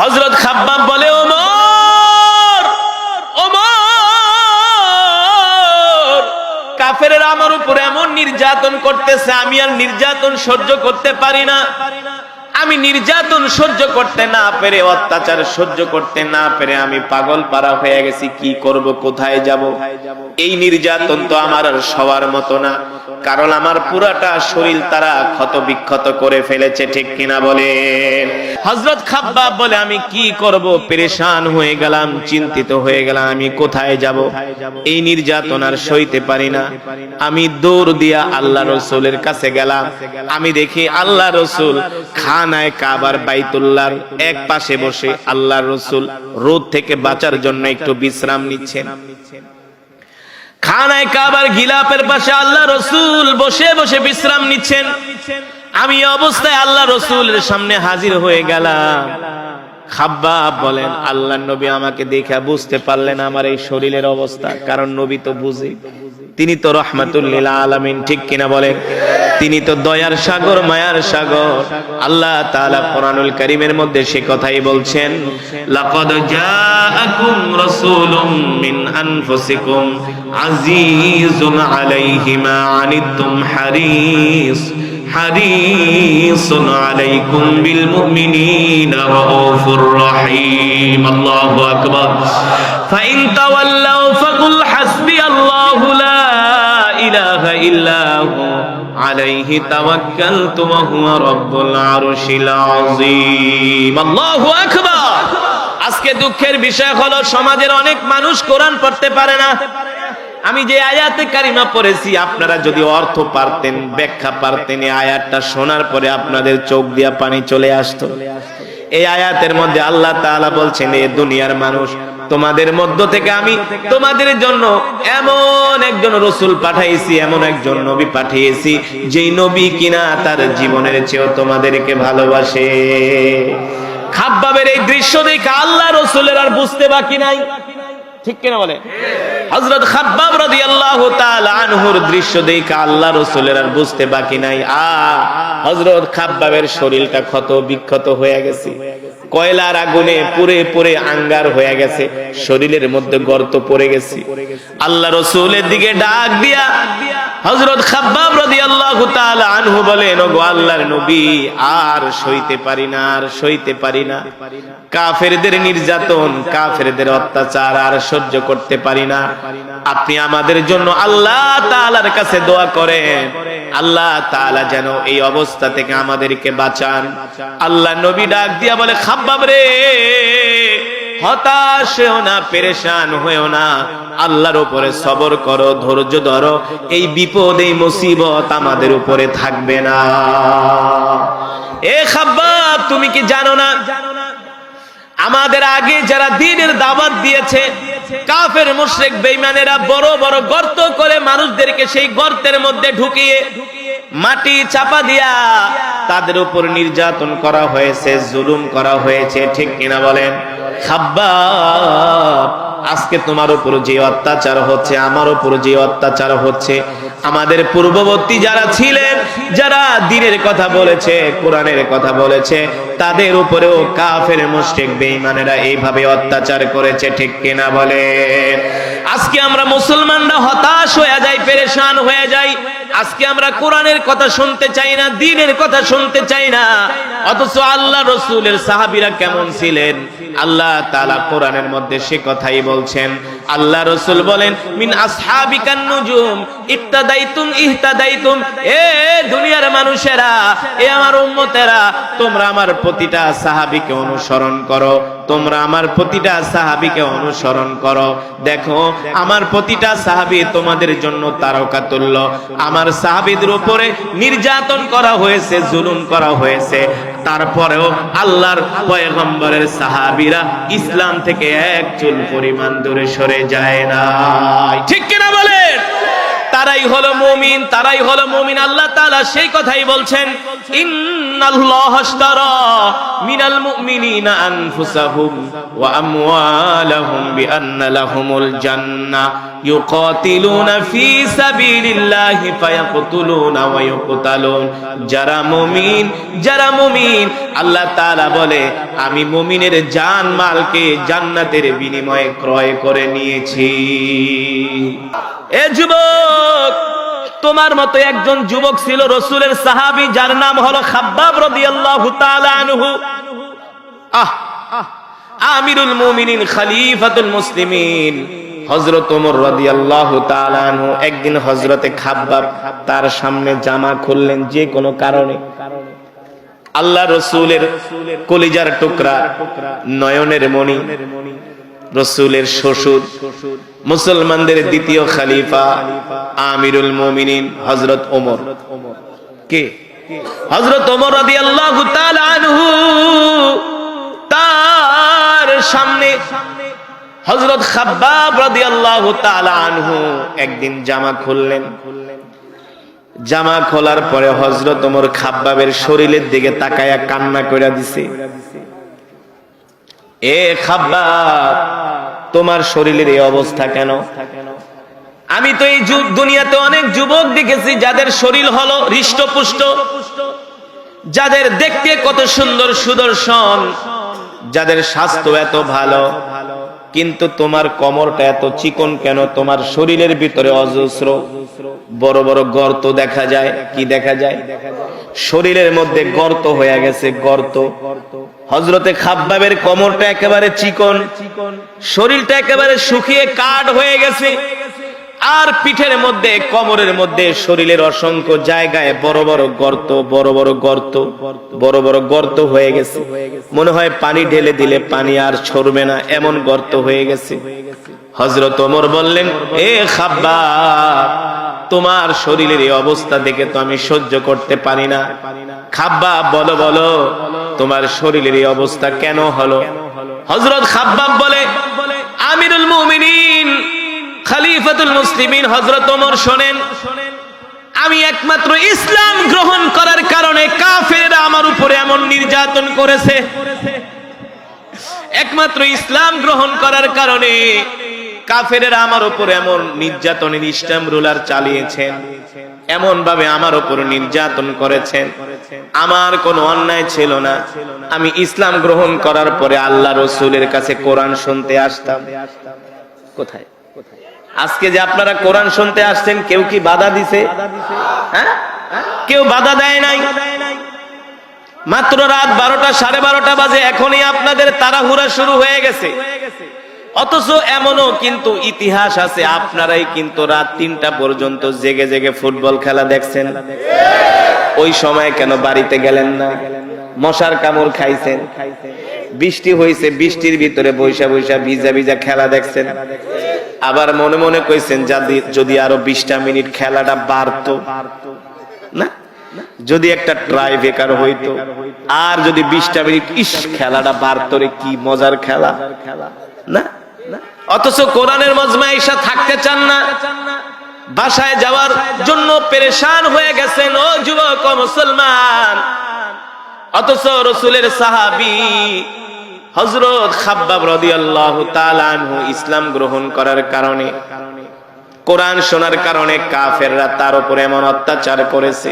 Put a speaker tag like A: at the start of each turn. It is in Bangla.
A: হজরত খাব্বাব বলে, ওমর ওমর, কাফেরেরা আমার উপর এমন নির্যাতন করতেছে, আমি আর নির্যাতন সহ্য করতে পারি না। আমি নির্যাতন সহ্য করতে না পেরে, অত্যাচার সহ্য করতে না পেরে আমি পাগল পারা হয়ে গেছি, কি করব, কোথায় যাব? এই নির্যাতন তো আমার আর সবার মতো না, কারণ আমার পুরাটা শরীর তারা ক্ষত বিক্ষত করে ফেলেছে, ঠিক কিনা বলে হজরত খাব্বাব বলে, আমি কি করব? পেরেশান হয়ে গেলাম, চিন্তিত হয়ে গেলাম, আমি কোথায় যাব? এই নির্যাতন আর সইতে পারি না। আমি দৌড় দিয়া আল্লাহ রসুলের কাছে গেলাম, আমি দেখি আল্লাহ রসুল কাবার এক পাশে বসে রসুল রোদ থেকে বাঁচার জন্য একটু বিশ্রাম নিচ্ছেন। খানায় কাবার গিলাপের পাশে আল্লাহ রসুল বসে বসে বিশ্রাম নিচ্ছেন। আমি অবস্থায় আল্লাহ রসুলের সামনে হাজির হয়ে গেলাম। খাব্বাব বলেন, আল্লাহ নবী আমাকে দেখে বুঝতে পারলেন আমার এই শরীরের অবস্থা, কারণ নবী তো বুঝে। তিনি তো রহমাতুল্লিল আলমিন, ঠিক কিনা বলেন তিনি তো দয়ার সাগর, মায়ার সাগর। আল্লাহ তালা কোরআনুল করিমের মধ্যে সে কথাই বলছেন ফাইন হাসবি ইলাহা ইল্লাহু আলাইহি তাওয়াক্কালতু ওয়া হুয়া রাব্বুল আরশিল আযীম। আল্লাহু আকবার! আজকে দুঃখের বিষয় হলো, সমাজের অনেক মানুষ কোরআন পড়তে পারে না। আমি যে আয়াতে কারিমা পড়েছি, আপনারা যদি অর্থ পারতেন, ব্যাখ্যা পারতেন, এই আয়াতটা শোনার পরে আপনাদের চোখ দিয়া পানি চলে আসতো। এই আয়াতের মধ্যে আল্লাহ তাআলা বলছেন এই দুনিয়ার মানুষ তোমাদের মধ্য থেকে আমি তোমাদের জন্য এমন একজন রসুল পাঠাইছি, এমন একজন নবী পাঠিয়েছি, যেই নবী কিনা তার জীবনের চেয়েও তোমাদেরকে ভালোবাসে। এই দৃশ্য দেখে আল্লাহ রসুলের আর বুঝতে বাকি নাই। বুঝতে বাকি নাই। আ, হযরত খাব্বাবের শরীরটা ক্ষত বিক্ষত হয়ে গেছে। কয়লার আগুনে পুরে পুরে আঙ্গার হয়ে গেছে। শরীরের মধ্যে গর্ত পড়ে গেছে। আল্লাহ রসুলের দিকে ডাক দিয়া হযরত খাব্বাব রাদিয়াল্লাহু তাআলা আনহু বলেন, ওগো আল্লাহর নবী, আর সইতে পারি না, আর সইতে পারি না। কাফেরদের নির্যাতন, কাফেরদের অত্যাচার আর সহ্য করতে পারি না। আপনি আমাদের জন্য আল্লাহ তাআলার কাছে দোয়া করেন। আল্লাহ তাআলা যেন এই অবস্থা থেকে আমাদেরকে বাঁচান। আল্লাহ নবী ডাক দিয়া বলে, খাব্বাব রে, হতাশ হয়েও না, পেরেশান হয়েও না। আল্লাহর উপরে সবর করো, ধৈর্য ধরো। এই বিপদ, এই মুসিবত আমাদের উপরে থাকবে না। এ খাব্বাব, তুমি কি জানো না? আমাদের আগে যারা দিনের দাওয়াত দিয়েছে কাফের, মুশরিক, বেঈমানেরা বড় বড় গর্ত করে মানুষদেরকে সেই গর্তের মধ্যে ঢুকিয়ে মাটি চাপা দিয়া তাদের উপর নির্যাতন করা হয়েছে, জুলুম করা হয়েছে। ঠিক কিনা বলেন? আজকে তোমার উপর যে অত্যাচার হচ্ছে, আমার উপর যে অত্যাচার হচ্ছে আমাদের পূর্ববর্তী যারা ছিলেন, যারা দিনের কথা বলেছে, কোরআনের কথা বলেছে, তাদের উপরেও কাফের, মুশরিক, বেঈমানেরা এইভাবে অত্যাচার করেছে, ঠিক কিনা বলে? আজকে আমরা মুসলমানরা হতাশ হয়ে যাই, পেরেশান হয়ে যাই। আজকে আমরা কোরআনের কথা শুনতে চাই না, দিনের কথা শুনতে চাই না। অথচ আল্লাহ রসুলের সাহাবিরা কেমন ছিলেন? আল্লাহ তাআলা কোরআনের মধ্যে সে কথাই বলছেন। আল্লাহ রসুল বলেন, মিন আসহাবিকান নুজুম ইত্তাদাইতুম ইহতাদাইতুম। এ দুনিয়ার মানুষেরা, এ আমার উম্মতেরা, তোমরা আমার প্রতিটা সাহাবীকে অনুসরণ করো। তোমরা আমার প্রতিটা সাহাবীকে অনুসরণ করো। দেখো, আমার প্রতিটা সাহাবী তোমাদের জন্য তারকা তুল্য আমার সাহাবীদের উপরে নির্যাতন করা হয়েছে, জুলুম করা হয়েছে। তারপরেও আল্লাহর পয়গম্বরের সাহাবীরা ইসলাম থেকে এক চুল পরিমাণ দূরে সরে যায় না। ঠিক কিনা বলেন? তারাই হলো মুমিন, তারাই হলো মুমিন। আল্লাহ তাআলা সেই কথাই বলছেন, ইন্নাল্লাহ মিনাল মুমিনিনা আনফুসাহুম ওয়া আমওয়ালাহুম বিআন্না লাহুমুল জান্নাহ ইউকাতিলুনা ফি সাবিলিল্লাহি ফায়াকতুলুনা ওয়া ইউকতালুন। যারা মুমিন যারা মুমিন, আল্লাহ বলে, আমি মুমিনের জান মালকে জান্নাতের বিনিময়ে ক্রয় করে নিয়েছি। এ যুবক তোমার মতো একজন যুবক ছিল রসুলের সাহাবী, যার নাম হলো খাব্বাব আহ আমিরুল মুমিনিন মুসলিমিন। হযরত ওমর একদিন খাব্বাব তার সামনে জামা খুললেন যে কোনো কারণে। আল্লাহ রসুলের কলিজার টুকরা, নয়নের মণি, রসুলের শ্বশুর। মুসলমানদের দ্বিতীয় খালিফা আমিরুল মুমিনিন হজরত ওমর। কে? হজরত ওমর রাদিয়াল্লাহু তাআলা আনহু। তার সামনে হজরত খাব্বাব রাদিয়াল্লাহু তাআলা আনহু একদিন জামা খুললেন। জামা খোলার পরে হজরত ওমর খাব্বাবের শরীরের দিকে তাকায়া কান্না করে দিছে। এ খাব্বাব তোমার শরীরের এই অবস্থা কেন? আমি তো এই দুনিয়াতে অনেক যুবক দেখেছি, যাদের শরীর হলো হৃষ্টপুষ্ট। যাদের দেখতে কত সুন্দর সুদর্শন, যাদের স্বাস্থ্য এত ভালো। কিন্তু তোমার কমরটা এত চিকন কেন? তোমার শরীরের ভিতরে অজস্র, বড় বড় গর্ত দেখা যায়। কি দেখা যায়? শরীরের মধ্যে গর্ত হয়ে গেছে, গর্ত। হজরতে খাব্বাবের কমরটা একেবারে চিকন, শরীরটা একেবারে শুকিয়ে কাঠ হয়ে গেছে, আর পিঠের মধ্যে, কমরের মধ্যে শরীরের অসংখ্য জায়গায় বড় বড় গর্ত, বড় বড় গর্ত, বড় বড় গর্ত হয়ে গেছে। মনে হয় পানি ঢেলে দিলে পানি আর ছড়বে না, এমন গর্ত হয়ে গেছে। হজরত ওমর বললেন, এ খাব্বা তোমার শরীরের এই অবস্থা দেখে তো আমি সহ্য করতে পারি না। খাব্বা বলো বলো তোমার শরীরের এই অবস্থা কেন হলো? হজরত খাব্বাব বলে, আমিরুল মুমিনিন, খলিফাতুল মুসলিমিন হজরত ওমর শোনেন, আমি একমাত্র ইসলাম গ্রহণ করার কারণে কাফেররা আমার উপরে এমন নির্যাতন করেছে। একমাত্র ইসলাম গ্রহণ করার কারণে কাফেরেরা আমার উপর এমন নির্যাতনের ইসলাম রুলার চালিয়েছেন এমন ভাবে আমার উপর নির্যাতন করেছেন। আমার কোনো অন্যায় ছিল না। আমি ইসলাম গ্রহণ করার পরে আল্লাহ রসুলের কাছে কোরআন শুনতে আসতাম। কোথায়? আজকে যে আপনারা কোরআন শুনতে আসছেন, কেউ কি বাধা দিছে? হ্যাঁ? কেউ বাধা দেয় নাই? মাত্র রাত বারোটা, সাড়ে বারোটা বাজে, এখনই আপনাদের তাড়াহুড়া শুরু হয়ে গেছে। অথচ এমনও কিন্তু ইতিহাস আছে, আপনারাই কিন্তু রাত তিনটা পর্যন্ত জেগে জেগে ফুটবল খেলা দেখছেন। ওই সময় কেন বাড়িতে গেলেন না? মশার কামড় খাইছেন। বৃষ্টি হয়েছে বৃষ্টির ভিতরে বৈশা বৈশা ভিজা ভিজা খেলা দেখছেন। আবার মনে মনে কইছেন যদি আরও বিশটা মিনিট খেলাটা বাড়তো, না? যদি একটা ট্রাই বেকার হইতো, আর যদি বিশটা মিনিট, ইস, খেলাটা বাড়তো রে, কি মজার খেলা, না? অথচ কোরআনের মজমা ঈশা থাকতে চান না। বাসায় যাওয়ার জন্য পেরেশান হয়ে গেছেন। ও যুবক ও মুসলমান। অথচ রসুলের সাহাবি হজরত খাব্বাব রদি আল্লাহ আনহু ইসলাম গ্রহণ করার কারণে, কোরআন শোনার কারণে কাফেররা তার উপরে এমন অত্যাচার করেছে।